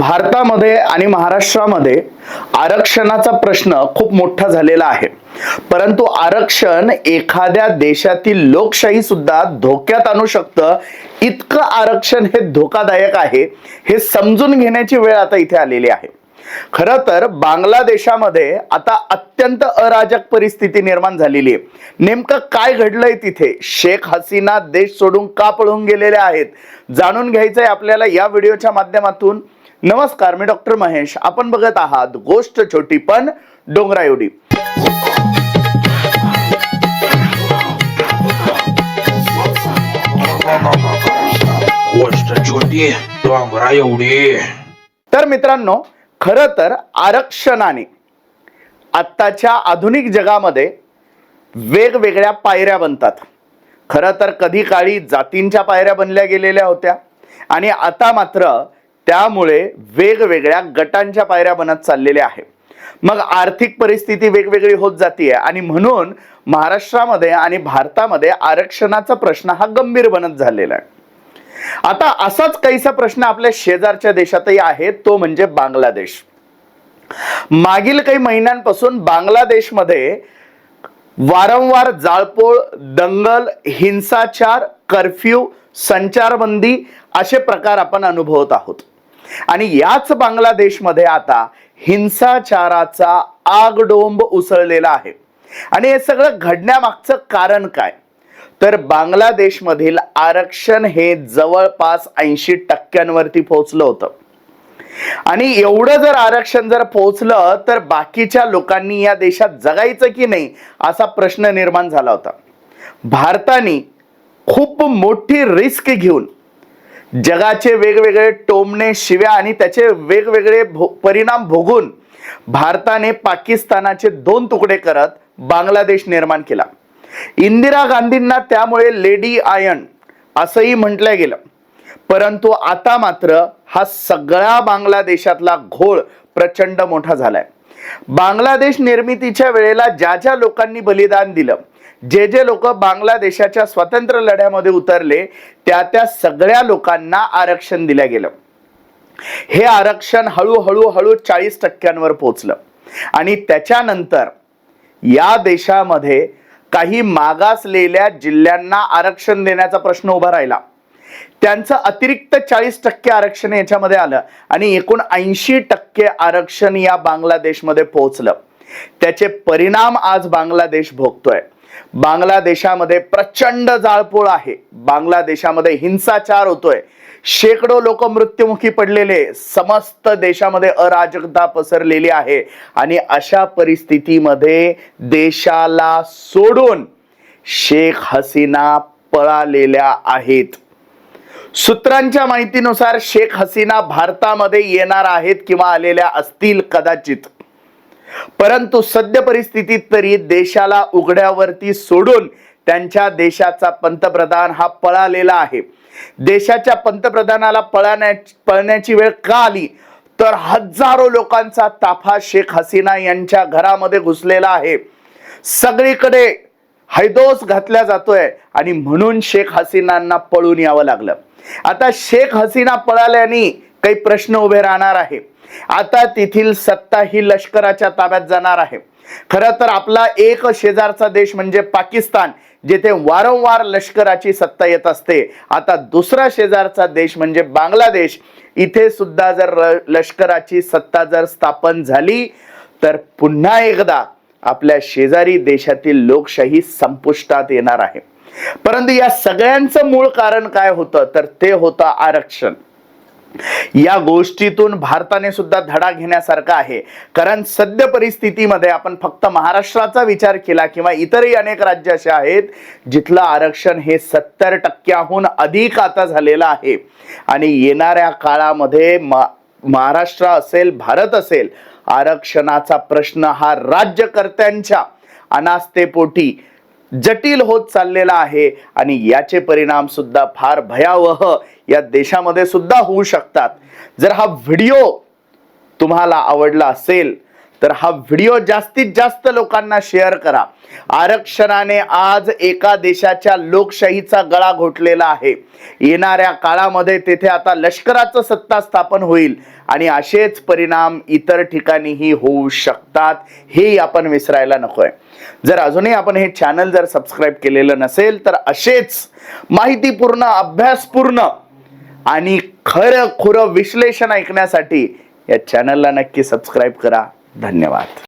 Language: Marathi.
भारतामध्ये आणि महाराष्ट्रामध्ये आरक्षणाचा प्रश्न खूप मोठा झालेला आहे. परंतु आरक्षण एखाद्या देशातील लोकशाही सुद्धा धोक्यात आणू शकतं. इतकं आरक्षण हे धोकादायक आहे हे समजून घेण्याची वेळ आता इथे आलेली आहे. खरं तर बांगलादेशामध्ये आता अत्यंत अराजक परिस्थिती निर्माण झालेली आहे. नेमकं काय घडलंय तिथे? शेख हसीना देश सोडून का पळून गेलेल्या आहेत? जाणून घ्यायचंय आपल्याला या व्हिडिओच्या माध्यमातून. नमस्कार मी डॉक्टर महेश. आपण बघत आहात गोष्ट छोटी पण डोंगरा एवढी. गोष्ट छोटी डोंगरा एवढी. तर मित्रांनो खरं तर आरक्षणाने आत्ताच्या आधुनिक जगामध्ये वेगवेगळ्या पायऱ्या बनतात. खरं तर कधी काळी जातींच्या पायऱ्या बनल्या गेलेल्या होत्या आणि आता मात्र त्यामुळे वेगवेगळ्या गटांच्या पायऱ्या बनत चाललेल्या आहे मग आर्थिक परिस्थिती वेगवेगळी होत जाते आणि म्हणून महाराष्ट्रामध्ये आणि भारतामध्ये आरक्षणाचा प्रश्न हा गंभीर बनत झालेला आहे. आता असाच काहीसा प्रश्न आपल्या शेजारच्या देशातही आहे तो म्हणजे बांगलादेश. मागील काही महिन्यांपासून बांगलादेशमध्ये वारंवार जाळपोळ दंगल हिंसाचार कर्फ्यू संचारबंदी असे प्रकार आपण अनुभवत आहोत. आणि याच बांगलादेशमध्ये आता हिंसाचाराचा आगडोंब उसळलेला आहे. आणि हे सगळं घडण्यामागचं कारण काय? तर बांगलादेशमधील आरक्षण हे जवळपास ऐंशी टक्क्यांवरती पोहोचलं होतं. आणि एवढं जर आरक्षण जर पोहोचलं तर बाकीच्या लोकांनी या देशात जगायचं की नाही असा प्रश्न निर्माण झाला होता. भारताने खूप मोठी रिस्क घेऊन जगाचे वेगवेगळे टोमणे शिव्या आणि त्याचे वेगवेगळे भो परिणाम भोगून भारताने पाकिस्तानाचे दोन तुकडे करत बांगलादेश निर्माण केला. इंदिरा गांधींना त्यामुळे लेडी आयन असंही म्हटलं गेलं. परंतु आता मात्र हा सगळा बांगलादेशातला घोळ प्रचंड मोठा झालाय. बांगलादेश निर्मितीच्या वेळेला ज्या ज्या लोकांनी बलिदान दिलं जे जे लोक बांगलादेशाच्या स्वतंत्र लढ्यामध्ये उतरले त्या त्या सगळ्या लोकांना आरक्षण दिलं गेलं. हे आरक्षण हळूहळू हळू चाळीस टक्क्यांवर पोहोचलं. आणि त्याच्यानंतर या देशामध्ये काही मागासलेल्या जिल्ह्यांना आरक्षण देण्याचा प्रश्न उभा राहिला. त्यांचं अतिरिक्त चाळीस टक्के आरक्षण याच्यामध्ये आलं आणि एकूण ऐंशी टक्के आरक्षण या बांगलादेशमध्ये पोहोचलं. त्याचे परिणाम आज बांगलादेश भोगतोय. बांगलादेशामध्ये प्रचंड जाळपोळ आहे. बांगलादेशामध्ये हिंसाचार होतोय. शेकडो लोक मृत्युमुखी पडलेले समस्त देशामध्ये अराजकता पसरलेली आहे. आणि अशा परिस्थितीमध्ये देशाला सोडून शेख हसीना पळालेल्या आहेत. सूत्रांच्या माहितीनुसार शेख हसीना भारतामध्ये येणार आहेत किंवा आलेल्या असतील कदाचित. परंतु सद्य परिस्थितीत तरी देशाला उघड्यावरती सोडून त्यांच्या देशाचा पंतप्रधान हा पळालेला आहे. देशाच्या पंतप्रधानाला पळाण्या पळण्याची वेळ का आली? तर हजारो लोकांचा ताफा शेख हसीना यांच्या घरामध्ये घुसलेला आहे. सगळीकडे हैदोस घातला जातोय आणि म्हणून शेख हसीनांना पळून यावं लागलं. आता शेख हसीना पळाल्याने काही प्रश्न उभे राहणार आहे. आता तेथील सत्ता ही लष्कराच्या ताब्यात जाणार आहे. खरं तर आपला एक शेजारचा देश म्हणजे पाकिस्तान. जिथे वारंवार लष्कराची सत्ता येत असते. आता दुसरा शेजारचा देश म्हणजे बांगलादेश. इथे सुद्धा जर लष्कराची सत्ता जर स्थापन झाली तर पुन्हा एकदा आपल्या शेजारी देशातील लोकशाही संपुष्टात येणार आहे. परंतु या सगळ्यांचं मूळ कारण काय होतं? तर ते होतं आरक्षण. या गोष्टीतून भारताने सुद्धा धडा घेण्यासारखा आहे. कारण सद्य परिस्थितीमध्ये आपण फक्त महाराष्ट्राचा विचार केला किंवा इतरही अनेक राज्य असे आहेत जिथलं आरक्षण हे सत्तर टक्क्याहून अधिक आता झालेलं आहे. आणि येणाऱ्या काळामध्ये महाराष्ट्र असेल भारत असेल आरक्षणाचा प्रश्न हा राज्यकर्त्यांच्या अनास्थेपोटी जटिल होत चाललेला आहे आणि याचे परिणाम सुद्धा फार भयावह या देशामध्ये सुद्धा होऊ शकतात. जर हा व्हिडिओ तुम्हाला आवडला असेल तर हा व्हिडिओ जास्तीत जास्त लोकांना शेअर करा. आरक्षणाने आज एका देशाच्या लोकशाहीचा गळा घोटलेला आहे. येणाऱ्या काळामध्ये तेथे आता लष्कराचं सत्ता स्थापन होईल आणि असेच परिणाम इतर ठिकाणीही होऊ शकतात हे आपण विसरायला नकोय. जर अजूनही आपण हे चॅनल जर सबस्क्राईब केलेलं नसेल तर असेच माहितीपूर्ण अभ्यासपूर्ण आणि खरं खुरं विश्लेषण ऐकण्यासाठी या चॅनलला नक्की सबस्क्राईब करा. धन्यवाद.